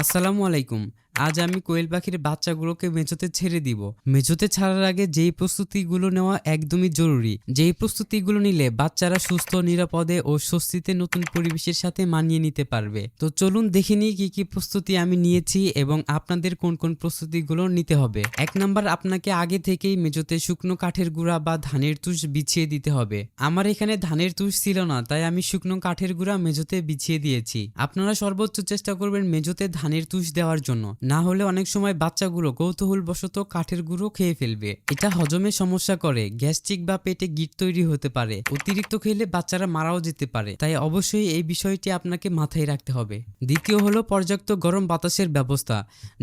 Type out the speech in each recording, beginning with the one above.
আসসালামু আলাইকুম। আজ আমি কোয়েল পাখির বাচ্চাগুলোকে মেঝোতে ছেড়ে দিব। মেঝোতে ছাড়ার আগে যেই প্রস্তুতিগুলো নেওয়া একদমই জরুরি। যেই প্রস্তুতিগুলো নিলে বাচ্চারা সুস্থ, নিরাপদে ও স্বস্তিতে নতুন পরিবেশের সাথে মানিয়ে নিতে পারবে। তো চলুন দেখে নিই কি কি প্রস্তুতি আমি নিয়েছি এবং আপনাদের কোন কোন প্রস্তুতিগুলো নিতে হবে। এক নাম্বার, আপনাকে আগে থেকেই মেঝোতে শুকনো কাঠের গুঁড়া বা ধানের তুষ বিছিয়ে দিতে হবে। আমার এখানে ধানের তুষ ছিল না, তাই আমি শুকনো কাঠের গুঁড়া মেঝোতে বিছিয়ে দিয়েছি। আপনারা সর্বোচ্চ চেষ্টা করবেন মেঝোতে ধানের তুষ দেওয়ার জন্য। না হলে অনেক সময় বাচ্চাগুলো কৌতূহলবশত কাঠের গুঁড়ো খেয়ে ফেলবে। এটা হজমে সমস্যা করে, গ্যাস্ট্রিক বা পেটে গিট তৈরি হতে পারে, অতিরিক্ত খেলে বাচ্চারা মারাও যেতে পারে। তাই অবশ্যই এই বিষয়টি আপনাকে মাথায় রাখতে হবে। দ্বিতীয় হলো পর্যাপ্ত গরম বাতাসের ব্যবস্থা।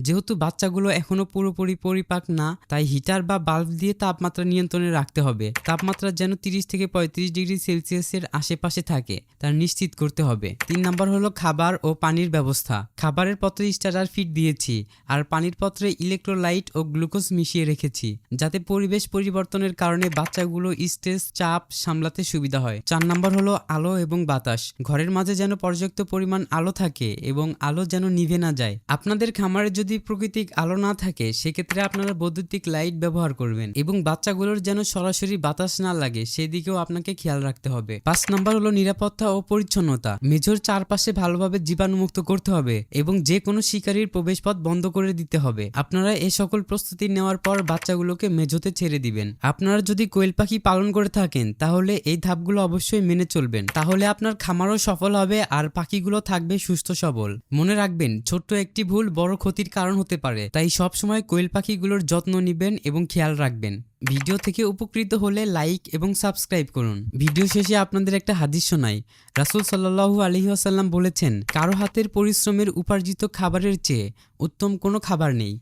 যেহেতু বাচ্চাগুলো এখনও পুরোপুরি পরিপাক না, তাই হিটার বা বাল্ব দিয়ে তাপমাত্রা নিয়ন্ত্রণে রাখতে হবে। তাপমাত্রা যেন তিরিশ থেকে পঁয়ত্রিশ ডিগ্রি সেলসিয়াসের আশেপাশে থাকে, তা নিশ্চিত করতে হবে। তিন নম্বর হলো খাবার ও পানির ব্যবস্থা। খাবারের পত্রে স্টার্টার ফিট দিয়েছি। আর পানির পত্রে ইলেকট্রোলাইট ও গ্লুকোজ মিশিয়ে রেখেছি, যাতে পরিবেশ পরিবর্তনের কারণে বাচ্চাগুলো স্ট্রেস, চাপ সামলাতে সুবিধা হয়। চার নাম্বার হলো আলো এবং বাতাস। ঘরের মাঝে যেন পর্যাপ্ত পরিমাণ আলো থাকে এবং আলো যেন নিভে না যায়। আপনাদের খামারে যদি প্রাকৃতিক আলো না থাকে, সেক্ষেত্রে আপনারা বৈদ্যুতিক লাইট ব্যবহার করবেন এবং বাচ্চাগুলোর যেন সরাসরি বাতাস না লাগে, সেদিকেও আপনাকে খেয়াল রাখতে হবে। পাঁচ নম্বর হলো নিরাপত্তা ও পরিচ্ছন্নতা। মেঝোর চারপাশে ভালোভাবে জীবাণুমুক্ত করতে হবে এবং যে কোনো শিকারীর প্রবেশপথ বন্ধ করে দিতে হবে। আপনারা এ সকল প্রস্তুতি নেওয়ার পর বাচ্চাগুলোকে মেঝোতে ছেড়ে দিবেন। আপনারা যদি কোয়েল পাখি পালন করে থাকেন, তাহলে এই ধাপগুলো অবশ্যই মেনে চলবেন। তাহলে আপনার খামারও সফল হবে আর পাখিগুলো থাকবে সুস্থ সবল। মনে রাখবেন, ছোট্ট একটি ভুল বড় ক্ষতির কারণ হতে পারে। তাই সবসময় কোয়েল পাখিগুলোর যত্ন নিবেন এবং খেয়াল রাখবেন। ভিডিও থেকে উপকৃত হলে লাইক এবং সাবস্ক্রাইব করুন। ভিডিও শেষে আপনাদের একটা হাদিস শোনাই। রাসুল সাল্লাহু আলহি আসাল্লাম বলেছেন, কারও হাতের পরিশ্রমের উপার্জিত খাবারের চেয়ে উত্তম কোনো খাবার নেই।